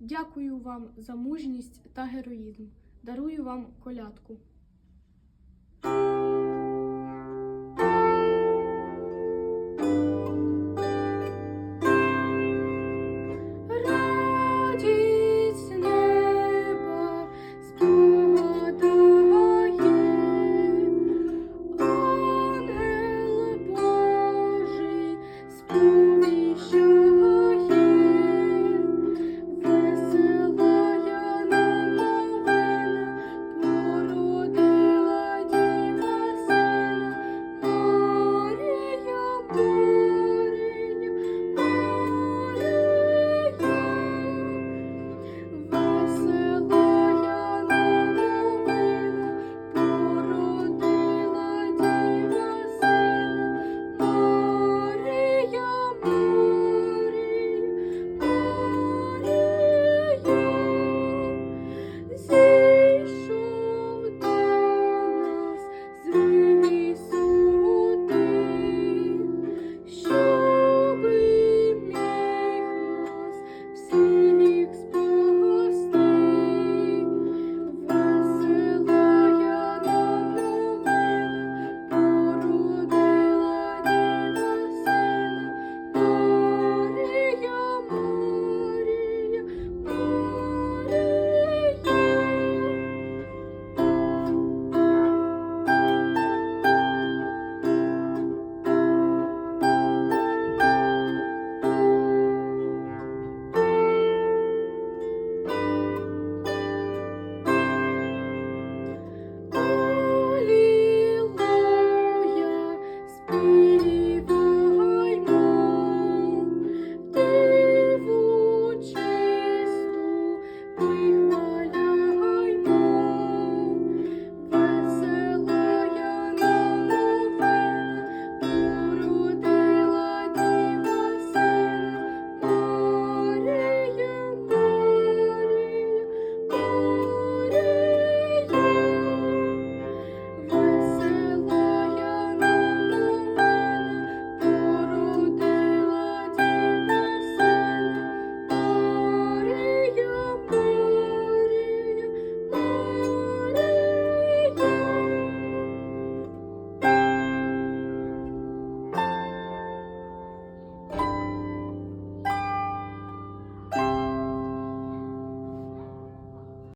Дякую вам за мужність та героїзм. Дарую вам колядку.